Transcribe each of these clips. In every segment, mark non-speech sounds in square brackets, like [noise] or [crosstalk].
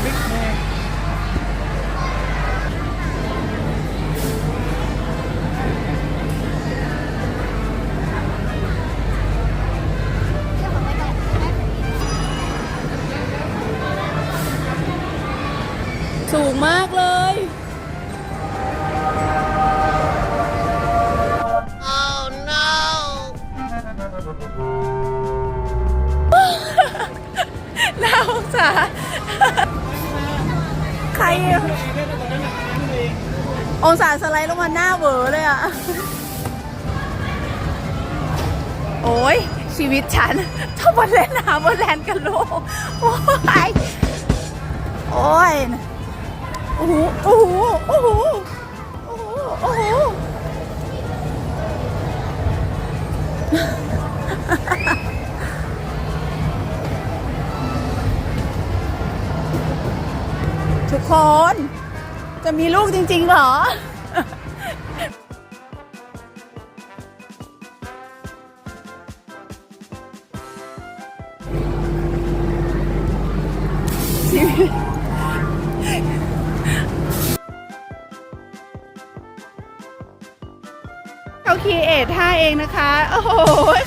平。 งศาสไลด์ลงมาหน้าเวอเลยอะ โอ้ยชีวิตฉันต้องมาเล่นหาบนแลนกันลูกโอ้ย โอ้ยโอ้โหโอ้โหโอ้โหโอ้โหโอ้โหทุกคน จะมีลูกจริงๆเหรอ เขาคีเอทท่าเองนะคะ โอ้โห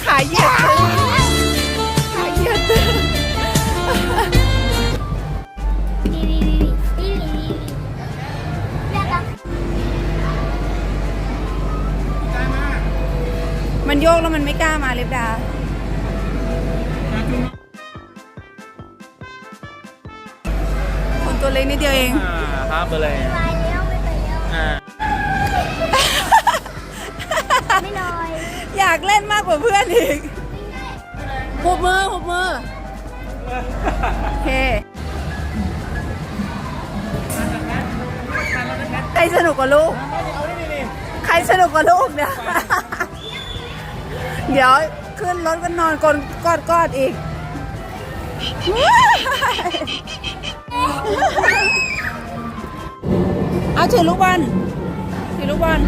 ขาเหยียดขาเหยียดมันโยกแล้วมันไม่กล้ามาเล็บดาคนตัวเล็กนิดเดียวเอง อ่าครับไปเลยอ่าากเล่นมากกว่าเพื่อนอีกหุบมือหุบมือโอเคใครสนุกกว่าลูก ใครสนุกกว่าลูกเนี่ย เดี๋ยวขึ้นรถกันนอนกอดกอดกอดอีก เอาถือลูกบอลถือลูกบอล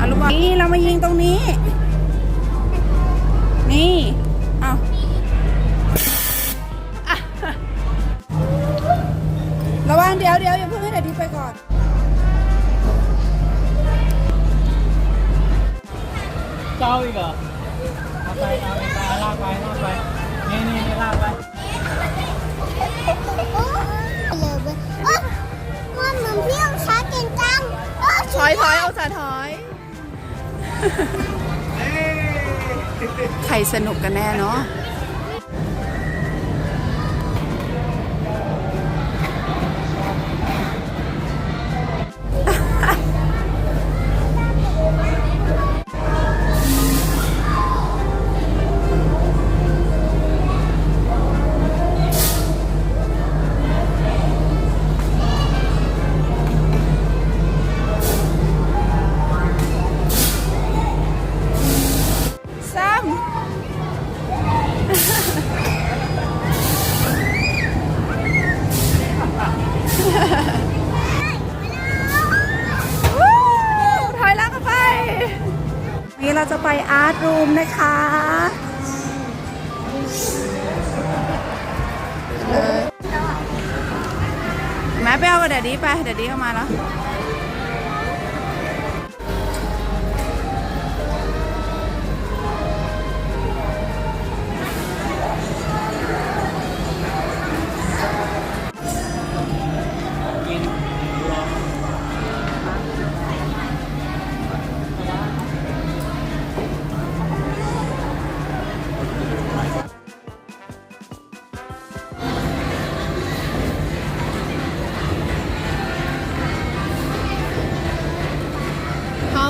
เอาลูกบอลนี่เรามายิงตรงนี้ นี่เอาอะระวังเดี๋ยวเดี๋ยวอย่าเพิ่งให้เด็กดีไปก่อน เจ้าอีกเหรอเอาไปเอาไปเอาลากไปลากไป นี่นี่นี่ลากไปโอ้เลยเว้ยโอ้ว่าเหมือนพี่องช้าเก่งจังโอ้ถอยถอยเอาสาถอย ใครสนุกกันแน่เนาะ รูมนะคะแม่ไปเอากับแดดดี้ไปเดดดี้เข้ามาแล้ว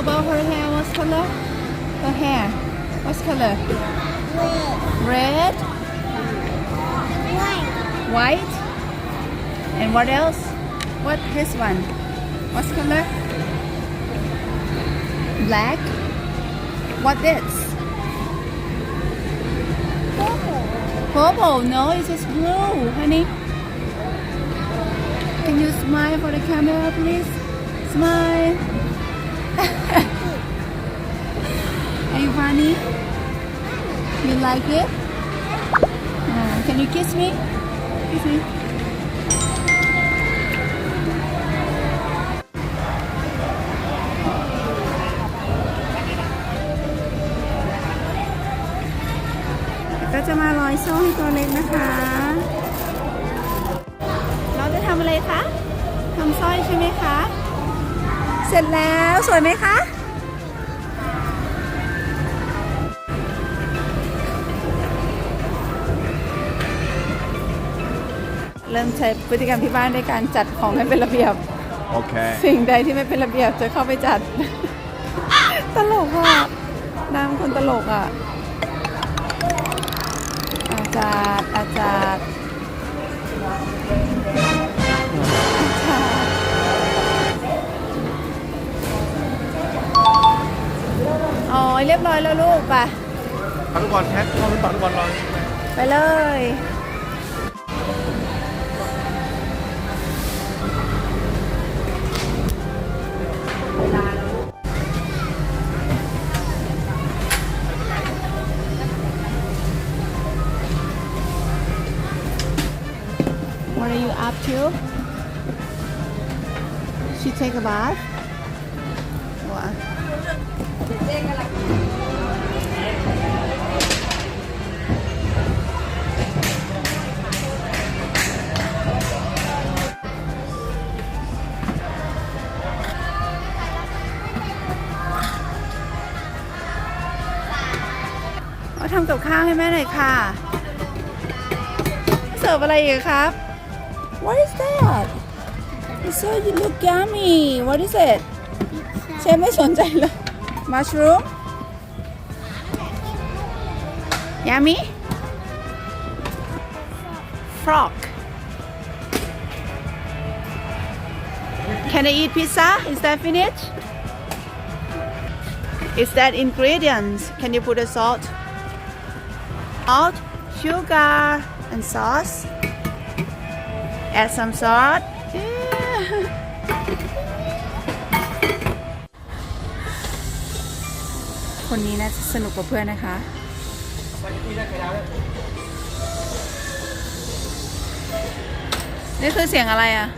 How about her hair? What's color? Her hair. What's color? Red, Red. white, and what else? What this one? What's color? Black. What this? Purple. Purple. No, it's just blue, honey. Can you smile for the camera, please? Smile. Are you funny? You like it? Uh, can you kiss me? Kiss me. Ito ก็จะมาร้อยโซ่ให้ตัวเล็กนะคะ เสร็จแล้วสวยไหมคะ เริ่มใช้พฤติกรรมที่บ้านด้วยการจัดของให้เป็นระเบียบ Okay. สิ่งใดที่ไม่เป็นระเบียบจะเข้าไปจัด ตลกอะนางคนตลกอะ อ๋อเรียบร้อยแล้วลูกไปปักลูกบอลแคทเข้าไปปักลูกบอลรอไปเลย What are you up to? She take a bath? ำกับข้าวให้แม่หน่อยค่ะ เสิร์ฟอะไรอีกครับ What is that It's so you look yummy What is it เชฟไม่สนใจเลย [laughs] Mushroom Yummy Frog Can I eat pizza? Is that finished? Is that ingredients? Can you put a salt? Salt, sugar, and sauce. Add some salt. Yeah. คนนี้น่าจะสนุกกว่าเพื่อนนะคะนี่คือเสียงอะไรอะ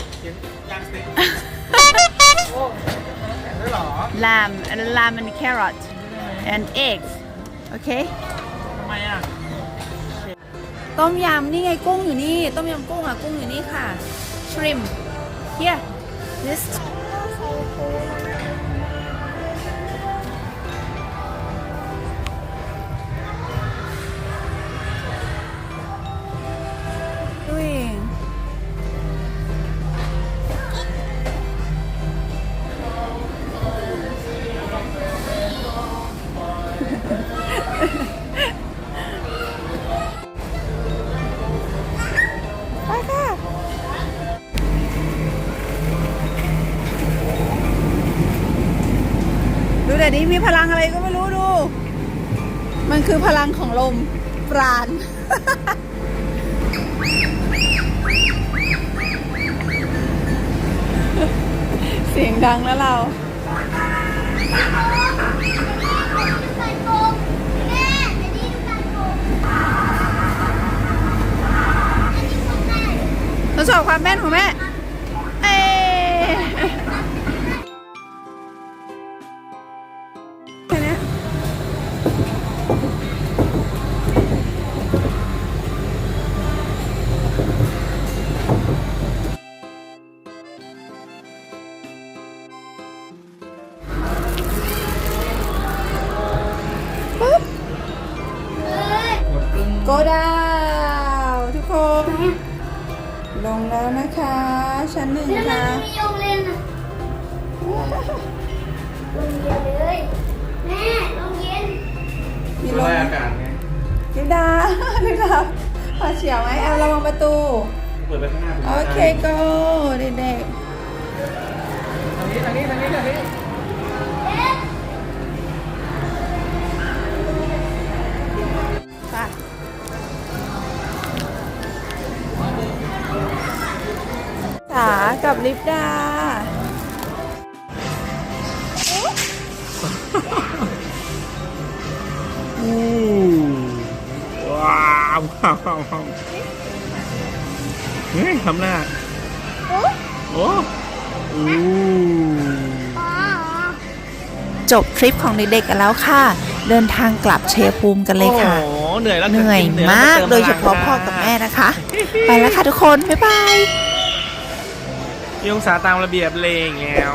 ยางสติ๊ก lamb and lamb and carrot and eggs okay ทำไมอะ ต้มยำนี่ไงกุ้งอยู่นี่ ต้มยำกุ้งอะกุ้งอยู่นี่ค่ะ shrimp here this ดูแต่นี้มีพลังอะไรก็ไม่รู้ดู มันคือพลังของลมปราณ เสียงดังแล้วเรานั่งแม่ทดสอบความแม่นของแม่ นหนึ่งแล้วมันค่ะไม่มีโรงเรียนอะโรงเรียนเลย แม่โรงเรียนมีลระงบายอากาศไงลิปดาลิปดาพอเฉียวไหมแอลระวังประตู เปิดไปข้างหน้าโอเคโกเด็กทางนี้ทางนี้ทางนี้ทางนี้ สากับลิปดาอู้ว้าวว้าวว้าวเฮ้ยทำหน้าโอ้อู้อ๋อจบทริปของเด็กๆกันแล้วค่ะ เดินทางกลับเชยภูมิกันเลยค่ะ โอ้โหเหนื่อยแล้วเหนื่อยกิมากแล้วโดยเฉพาะติมพลังพ่อกับแม่นะคะ ไปแล้วค่ะทุกคน บ๊ายบาย ยองศาตามระเบียบเลยอย่างเงี้ย